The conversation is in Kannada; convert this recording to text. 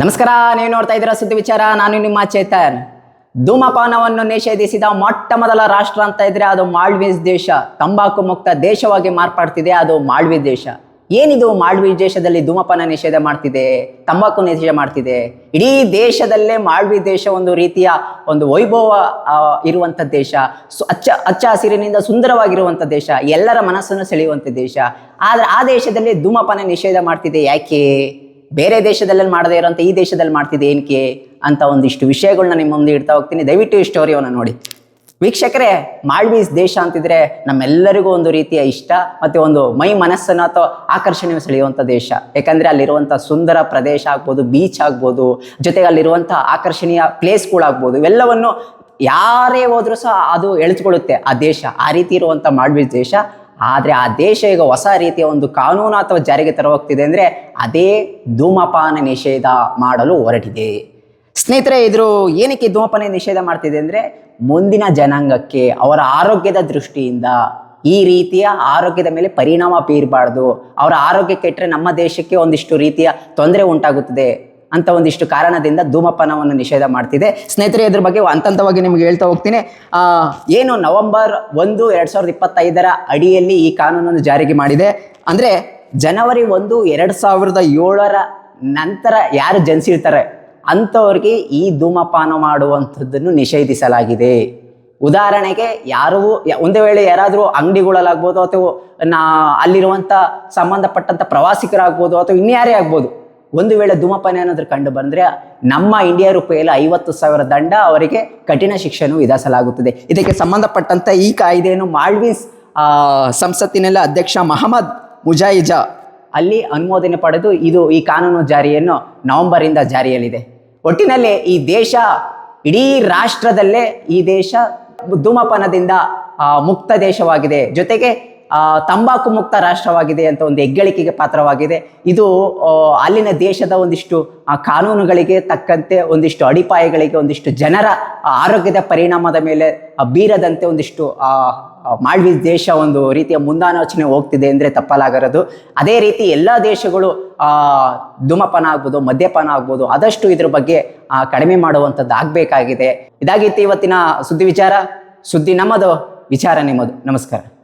ನಮಸ್ಕಾರ, ನೀವು ನೋಡ್ತಾ ಇದ್ದೀರಾ ಸುದ್ದಿ ವಿಚಾರ. ನಾನು ನಿಮ್ಮ ಚೇತನ್. ಧೂಮಪಾನವನ್ನು ನಿಷೇಧಿಸಿದ ಮೊಟ್ಟ ಮೊದಲ ರಾಷ್ಟ್ರ ಅಂತ ಇದ್ರೆ ಅದು ಮಾಳ್ವೀಸ್ ದೇಶ. ತಂಬಾಕು ಮುಕ್ತ ದೇಶವಾಗಿ ಮಾರ್ಪಾಡ್ತಿದೆ, ಅದು ಮಾಳ್ವಿ ದೇಶ. ಏನಿದು ಮಾಳ್ವಿ ದೇಶದಲ್ಲಿ ಧೂಮಪಾನ ನಿಷೇಧ ಮಾಡ್ತಿದೆ, ತಂಬಾಕು ನಿಷೇಧ ಮಾಡ್ತಿದೆ? ಇಡೀ ದೇಶದಲ್ಲೇ ಮಾಳ್ವಿ ದೇಶ ಒಂದು ರೀತಿಯ ಒಂದು ವೈಭವ ಇರುವಂತ ದೇಶ. ಸು, ಅಚ್ಚ ಹಚ್ಚ ಹಸಿರಿನಿಂದ ಸುಂದರವಾಗಿರುವಂಥ ದೇಶ. ಎಲ್ಲರ ಮನಸ್ಸನ್ನು ಸೆಳೆಯುವಂತ ದೇಶ. ಆದರೆ ಆ ದೇಶದಲ್ಲಿ ಧೂಮಪಾನ ನಿಷೇಧ ಮಾಡ್ತಿದೆ ಯಾಕೆ? ಬೇರೆ ದೇಶದಲ್ಲಿ ಮಾಡದೇ ಇರೋಂಥ ಈ ದೇಶದಲ್ಲಿ ಮಾಡ್ತಿದ್ದೆ ಏನಕ್ಕೆ ಅಂತ ಒಂದಿಷ್ಟು ವಿಷಯಗಳನ್ನ ನಿಮ್ಮ ಮುಂದೆ ಇಡ್ತಾ ಹೋಗ್ತೀನಿ. ದಯವಿಟ್ಟು ಈ ಸ್ಟೋರಿಯನ್ನು ನೋಡಿ. ವೀಕ್ಷಕರೇ ಮಾಲ್ಡೀವ್ಸ್ ದೇಶ ಅಂತಿದ್ರೆ ನಮ್ಮೆಲ್ಲರಿಗೂ ಒಂದು ರೀತಿಯ ಇಷ್ಟ ಮತ್ತೆ ಒಂದು ಮೈ ಮನಸ್ಸನ್ನು ಅಥವಾ ಆಕರ್ಷಣೆ ಸೆಳೆಯುವಂಥ ದೇಶ. ಯಾಕಂದ್ರೆ ಅಲ್ಲಿರುವಂಥ ಸುಂದರ ಪ್ರದೇಶ ಆಗ್ಬೋದು ಬೀಚ್ ಆಗ್ಬೋದು, ಜೊತೆಗೆ ಅಲ್ಲಿರುವಂಥ ಆಕರ್ಷಣೀಯ ಪ್ಲೇಸ್ಗಳಾಗ್ಬೋದು ಇವೆಲ್ಲವನ್ನು ಯಾರೇ ಹೋದ್ರೂ ಸಹ ಅದು ಎಳೆದುಕೊಳ್ಳುತ್ತೆ ಆ ದೇಶ. ಆ ರೀತಿ ಇರುವಂಥ ಮಾಲ್ಡೀವ್ಸ್ ದೇಶ. ಆದರೆ ಆ ದೇಶ ಈಗ ಹೊಸ ರೀತಿಯ ಒಂದು ಕಾನೂನು ಅಥವಾ ಜಾರಿಗೆ ತರವಾಗ್ತಿದೆ ಅಂದರೆ ಅದೇ ಧೂಮಪಾನ ನಿಷೇಧ ಮಾಡಲು ಹೊರಟಿದೆ. ಸ್ನೇಹಿತರೆ, ಇದ್ರು ಏನಕ್ಕೆ ಧೂಮಪಾನ ನಿಷೇಧ ಮಾಡ್ತಿದೆ ಅಂದರೆ ಮುಂದಿನ ಜನಾಂಗಕ್ಕೆ ಅವರ ಆರೋಗ್ಯದ ದೃಷ್ಟಿಯಿಂದ ಈ ರೀತಿಯ ಆರೋಗ್ಯದ ಮೇಲೆ ಪರಿಣಾಮ ಬೀರಬಾರ್ದು. ಅವರ ಆರೋಗ್ಯ ಕೆಟ್ಟರೆ ನಮ್ಮ ದೇಶಕ್ಕೆ ಒಂದಿಷ್ಟು ರೀತಿಯ ತೊಂದರೆ ಉಂಟಾಗುತ್ತದೆ. ಅಂತ ಒಂದಿಷ್ಟು ಕಾರಣದಿಂದ ಧೂಮಪಾನವನ್ನು ನಿಷೇಧ ಮಾಡ್ತಿದೆ. ಸ್ನೇಹಿತರೆ, ಇದ್ರ ಬಗ್ಗೆ ಹಂತವಾಗಿ ನಿಮ್ಗೆ ಹೇಳ್ತಾ ಹೋಗ್ತೀನಿ. ಏನು ನವೆಂಬರ್ ಒಂದು ಎರಡ್ ಸಾವಿರದ ಇಪ್ಪತ್ತೈದರ ಅಡಿಯಲ್ಲಿ ಈ ಕಾನೂನನ್ನು ಜಾರಿಗೆ ಮಾಡಿದೆ. ಅಂದ್ರೆ ಜನವರಿ ಒಂದು ಎರಡ್ ಸಾವಿರದ ಏಳರ ನಂತರ ಯಾರು ಜನಿಸಿರ್ತಾರೆ ಅಂಥವ್ರಿಗೆ ಈ ಧೂಮಪಾನ ಮಾಡುವಂಥದ್ದನ್ನು ನಿಷೇಧಿಸಲಾಗಿದೆ. ಉದಾಹರಣೆಗೆ ಯಾರು, ಒಂದು ವೇಳೆ ಯಾರಾದರೂ ಅಂಗಡಿಗಳಲ್ಲಾಗ್ಬೋದು ಅಥವಾ ನಾ ಅಲ್ಲಿರುವಂಥ ಸಂಬಂಧಪಟ್ಟಂಥ ಪ್ರವಾಸಿಗರಾಗ್ಬೋದು ಅಥವಾ ಇನ್ಯಾರೇ ಆಗ್ಬೋದು. ಒಂದು ವೇಳೆ ಧೂಮಪಾನ ಏನಾದರೂ ಕಂಡು ಬಂದರೆ ನಮ್ಮ ಇಂಡಿಯಾ ರೂಪಾಯಲ್ಲಿ ಐವತ್ತು ಸಾವಿರ ದಂಡ ಅವರಿಗೆ ಕಠಿಣ ಶಿಕ್ಷೆಯನ್ನು ವಿಧಿಸಲಾಗುತ್ತದೆ. ಇದಕ್ಕೆ ಸಂಬಂಧಪಟ್ಟಂಥ ಈ ಕಾಯ್ದೆಯನ್ನು ಮಾಲ್ವೀಸ್ ಸಂಸತ್ತಿನಲ್ಲಿ ಅಧ್ಯಕ್ಷ ಮಹಮ್ಮದ್ ಮುಜಾಯಿಜಾ ಅಲ್ಲಿ ಅನುಮೋದನೆ ಪಡೆದು ಇದು ಈ ಕಾನೂನು ಜಾರಿಯನ್ನು ನವೆಂಬರಿಂದ ಜಾರಿಯಲ್ಲಿದೆ. ಒಟ್ಟಿನಲ್ಲಿ ಈ ದೇಶ ಇಡೀ ರಾಷ್ಟ್ರದಲ್ಲೇ ಈ ದೇಶ ಧೂಮಪಾನದಿಂದ ಮುಕ್ತ ದೇಶವಾಗಿದೆ. ಜೊತೆಗೆ ತಂಬಾಕು ಮುಕ್ತ ರಾಷ್ಟ್ರವಾಗಿದೆ ಅಂತ ಒಂದು ಹೆಗ್ಗಳಿಕೆಗೆ ಪಾತ್ರವಾಗಿದೆ. ಇದು ಅಲ್ಲಿನ ದೇಶದ ಒಂದಿಷ್ಟು ಕಾನೂನುಗಳಿಗೆ ತಕ್ಕಂತೆ ಒಂದಿಷ್ಟು ಅಡಿಪಾಯಗಳಿಗೆ ಒಂದಿಷ್ಟು ಜನರ ಆರೋಗ್ಯದ ಪರಿಣಾಮದ ಮೇಲೆ ಬೀರದಂತೆ ಒಂದಿಷ್ಟು ಆ, ದೇಶ ಒಂದು ರೀತಿಯ ಮುಂದಾಲೋಚನೆ ಹೋಗ್ತಿದೆ ಅಂದರೆ ತಪ್ಪಲಾಗರದು. ಅದೇ ರೀತಿ ಎಲ್ಲ ದೇಶಗಳು ಧೂಮಪಾನ ಆಗ್ಬೋದು ಮದ್ಯಪಾನ ಆಗ್ಬೋದು ಆದಷ್ಟು ಇದ್ರ ಬಗ್ಗೆ ಕಡಿಮೆ ಮಾಡುವಂಥದ್ದು ಆಗಬೇಕಾಗಿದೆ. ಇದಾಗಿತ್ತು ಇವತ್ತಿನ ಸುದ್ದಿ ವಿಚಾರ. ಸುದ್ದಿ ನಮ್ಮದು ವಿಚಾರ ನಿಮ್ಮದು. ನಮಸ್ಕಾರ.